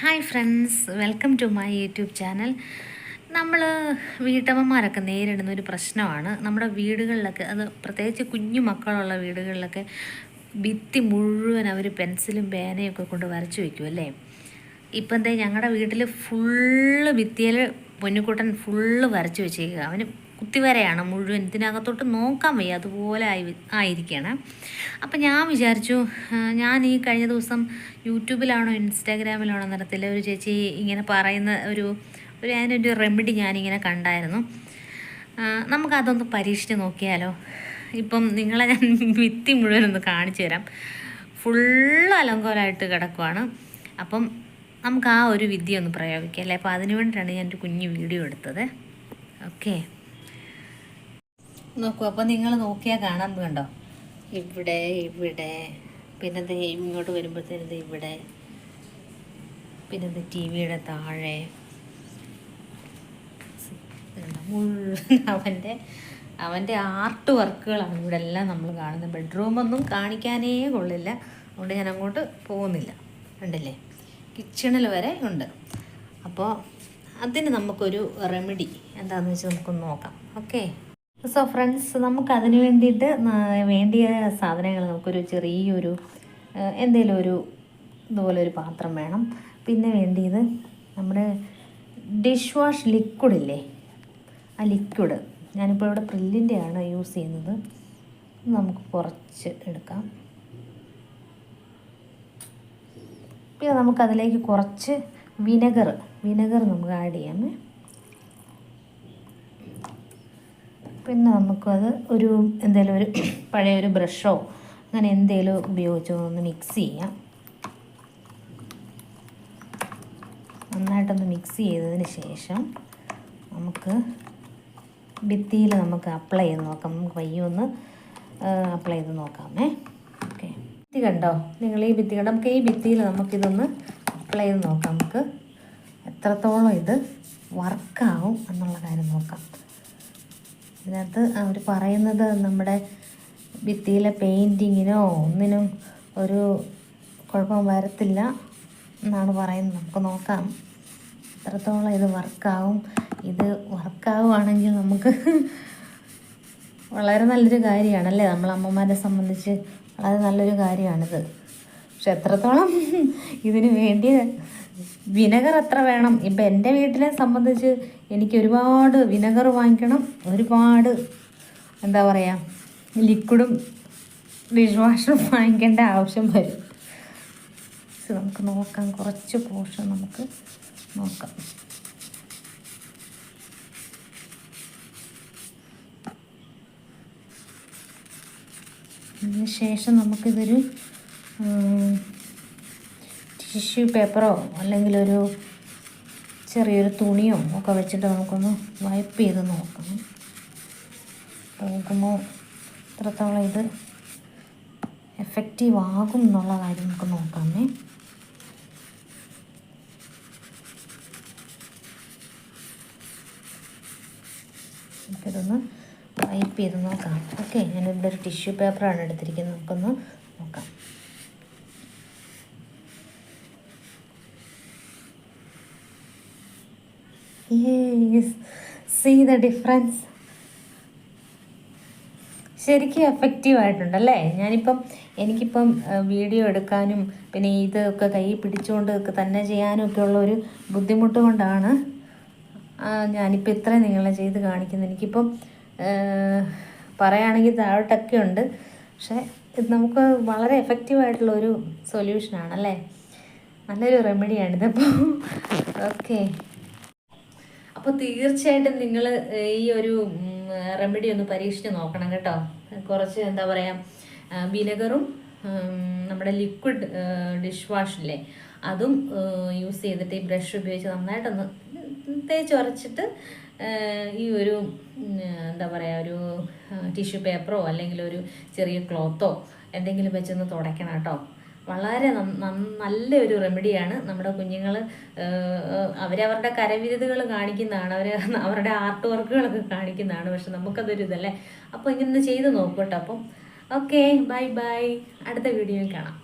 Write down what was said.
Hi friends welcome to my YouTube channel നമ്മൾ വീട്ടമ്മമാരൊക്കെ നേരിടുന്ന ഒരു പ്രശ്നമാണ്. നമ്മുടെ വീടുകളിലൊക്കെ അത് പ്രത്യേകിച്ച് കുഞ്ഞു മക്കളുള്ള വീടുകളിലൊക്കെ ഭിത്തി മുഴുവൻ അവർ പെൻസിലും പേനയൊക്കെ കൊണ്ട് വരച്ചു വയ്ക്കും അല്ലേ? ഇപ്പം എന്താ ഞങ്ങളുടെ വീട്ടിൽ ഫുള്ള് ഭിത്തിയിൽ പൊന്നുക്കൂട്ടൻ ഫുള്ള് വരച്ചു വെച്ചേക്കുക അവന് കുത്തിവരയാണ് മുഴുവൻ ഇതിനകത്തോട്ട് നോക്കാൻ വയ്യ. അതുപോലെ ആയി ആയിരിക്കണം അപ്പം ഞാൻ വിചാരിച്ചു ഞാൻ ഈ കഴിഞ്ഞ ദിവസം യൂട്യൂബിലാണോ ഇൻസ്റ്റാഗ്രാമിലാണോ നടത്തില്ല ഒരു ചേച്ചി ഇങ്ങനെ പറയുന്ന ഒരു ഒരു അതിനൊരു റെമഡി ഞാനിങ്ങനെ കണ്ടായിരുന്നു. നമുക്ക് നമുക്കതൊന്ന് പരീക്ഷിച്ച് നോക്കിയാലോ? ഇപ്പം നിങ്ങളെ ഞാൻ വിത്തി മുഴുവൻ ഒന്ന് കാണിച്ചു തരാം. ഫുള്ള് അലങ്കോലമായിട്ട് കിടക്കുവാണ്. അപ്പം നമുക്ക് ആ ഒരു വിദ്യ ഒന്ന് പ്രയോഗിക്കാം അല്ലേ? അപ്പോൾ അതിനു വേണ്ടിയിട്ടാണ് ഞാൻ ഒരു കുഞ്ഞു വീഡിയോ എടുത്തത്. ഓക്കെ. നോക്കൂ അപ്പോൾ നിങ്ങൾ നോക്കിയാൽ കാണാൻ കണ്ടോ? ഇവിടെ ഇവിടെ. പിന്നെ ഇങ്ങോട്ട് വരുമ്പോഴത്തേനും ഇവിടെ. പിന്നെ ദേ ടി വിയുടെ താഴെ? മുഴുവൻ അവന്റെ അവന്റെ ആർട്ട് വർക്കുകളാണ് ഇവിടെ എല്ലാം നമ്മൾ കാണുന്നത്. ബെഡ്റൂമൊന്നും കാണിക്കാനേ കൊള്ളില്ല. അതുകൊണ്ട് ഞാൻ അങ്ങോട്ട് പോകുന്നില്ല. ഉണ്ടല്ലേ കിച്ചണിൽ വരെ ഉണ്ട്. അപ്പോൾ അതിന് നമുക്കൊരു റെമഡി എന്താണെന്ന് വെച്ചാൽ നമുക്കൊന്ന് നോക്കാം. ഓക്കെ സോ ഫ്രണ്ട്സ് നമുക്ക് അതിന് വേണ്ടിയിട്ട് വേണ്ടിയ സാധനങ്ങൾ നമുക്കൊരു ചെറിയൊരു എന്തെങ്കിലും ഒരു ഇതുപോലെ ഒരു പാത്രം വേണം. പിന്നെ വേണ്ടിയത് നമ്മുടെ ഡിഷ് വാഷ് ലിക്വിഡില്ലേ ആ ലിക്വിഡ് ഞാനിപ്പോൾ ഇവിടെ പ്രില്ലിന്റെ ആണ് യൂസ് ചെയ്യുന്നത്. നമുക്ക് കുറച്ച് എടുക്കാം. പിന്നെ നമുക്കതിലേക്ക് കുറച്ച് വിനെഗർ വിനെഗർ നമുക്ക് ആഡ് ചെയ്യാമേ പിന്നെ നമുക്കത് ഒരു എന്തെങ്കിലും ഒരു പഴയ ഒരു ബ്രഷോ അങ്ങനെ എന്തെങ്കിലും ഉപയോഗിച്ചോ ഒന്ന് മിക്സ് ചെയ്യാം. നന്നായിട്ടൊന്ന് മിക്സ് ചെയ്തതിന് ശേഷം നമുക്ക് ഭിത്തിയിൽ നമുക്ക് അപ്ലൈ ചെയ്ത് നോക്കാം. നമുക്ക് വയ്യൊന്ന് അപ്ലൈ ചെയ്ത് നോക്കാമേ. ഓക്കെ ഭിത്തി കണ്ടോ? നിങ്ങൾ ഈ ഭിത്തി കണ്ടോ? നമുക്ക് ഈ ഭിത്തിയിൽ നമുക്കിതൊന്ന് അപ്ലൈ ചെയ്ത് നോക്കാം. നമുക്ക് എത്രത്തോളം ഇത് വർക്കാവും എന്നുള്ള കാര്യം നോക്കാം. ഇതിനകത്ത് അവർ പറയുന്നത് നമ്മുടെ ഭിത്തിയിലെ പെയിന്റിങ്ങിനോ ഒന്നിനും ഒരു കുഴപ്പം വരത്തില്ല എന്നാണ് പറയുന്നത്. നമുക്ക് നോക്കാം. എത്രത്തോളം ഇത് വർക്കാവും. ഇത് വർക്കാവുകയാണെങ്കിൽ നമുക്ക് വളരെ നല്ലൊരു കാര്യമാണല്ലേ? നമ്മൾ അമ്മമാരെ സംബന്ധിച്ച് വളരെ നല്ലൊരു കാര്യമാണിത്. പക്ഷെ എത്രത്തോളം ഇതിന് വേണ്ടി വിനെഗർ എത്ര വേണം. ഇപ്പം എന്റെ വീട്ടിലെ സംബന്ധിച്ച് എനിക്ക് ഒരുപാട് വിനെഗർ വാങ്ങിക്കണം. ഒരുപാട് എന്താ പറയുക ലിക്വിഡും ഡിഷ് വാഷും വാങ്ങിക്കേണ്ട ആവശ്യം വരും. നമുക്ക് നോക്കാം. കുറച്ച് പോർഷൻ നമുക്ക് നോക്കാം. അതിനുശേഷം നമുക്കിതൊരു ടിഷ്യൂ പേപ്പറോ അല്ലെങ്കിൽ ഒരു ചെറിയൊരു തുണിയോ ഒക്കെ വെച്ചിട്ട് നമുക്കൊന്ന് വൈപ്പ് ചെയ്ത് നോക്കണം നോക്കുമ്പോൾ എത്രത്തോളം ഇത് എഫക്റ്റീവ് ആകും എന്നുള്ള കാര്യം നമുക്ക് നോക്കാമേ. നമുക്കിതൊന്ന് വൈപ്പ് ചെയ്ത് നോക്കാം. ഓക്കെ ഞാനിവിടെ ഒരു ടിഷ്യൂ പേപ്പറാണ് എടുത്തിരിക്കുന്നത്. നമുക്കൊന്ന് നോക്കാം. സീ ദ ഡിഫറൻസ് ശരിക്കും എഫക്റ്റീവ് ആയിട്ടുണ്ടല്ലേ? ഞാനിപ്പം എനിക്കിപ്പം വീഡിയോ എടുക്കാനും പിന്നെ ഇതൊക്കെ കൈ പിടിച്ചുകൊണ്ട് തന്നെ ചെയ്യാനും ഒക്കെ ഉള്ള ഒരു ബുദ്ധിമുട്ട് കൊണ്ടാണ് ഞാനിപ്പോൾ ഇത്രയും നിങ്ങളെ ചെയ്ത് കാണിക്കുന്നത്. എനിക്കിപ്പം പറയുകയാണെങ്കിൽ താഴോട്ടൊക്കെ ഉണ്ട്. പക്ഷേ ഇത് നമുക്ക് വളരെ എഫക്റ്റീവ് ആയിട്ടുള്ള ഒരു സൊല്യൂഷനാണല്ലേ നല്ലൊരു റെമഡിയാണിതപ്പോൾ ഓക്കെ അപ്പോൾ തീർച്ചയായിട്ടും നിങ്ങൾ ഈ ഒരു റെമഡി ഒന്ന് പരീക്ഷിച്ച് നോക്കണം കേട്ടോ. കുറച്ച് എന്താ പറയുക വിനെഗറും നമ്മുടെ ലിക്വിഡ് ഡിഷ് വാഷില്ലേ അതും യൂസ് ചെയ്തിട്ട് ഈ ബ്രഷ് ഉപയോഗിച്ച് നന്നായിട്ടൊന്ന് തേച്ച് ഉറച്ചിട്ട് ഈ ഒരു എന്താ പറയുക ഒരു ടിഷ്യൂ പേപ്പറോ അല്ലെങ്കിൽ ഒരു ചെറിയ ക്ലോത്തോ എന്തെങ്കിലും വെച്ചൊന്ന് തുടയ്ക്കണം കേട്ടോ. വളരെ നല്ലൊരു റെമഡിയാണ്. നമ്മുടെ കുഞ്ഞുങ്ങൾ അവരവരുടെ കരവിരുതുകൾ കാണിക്കുന്നതാണ്. അവർ അവരുടെ ആർട്ട് വർക്കുകളൊക്കെ കാണിക്കുന്നതാണ്. പക്ഷെ നമുക്കതൊരു ഇതല്ലേ? അപ്പോൾ ഇങ്ങനെ ചെയ്ത് നോക്കൂ അപ്പം ഓക്കെ ബൈ ബൈ. അടുത്ത വീഡിയോയിൽ കാണാം.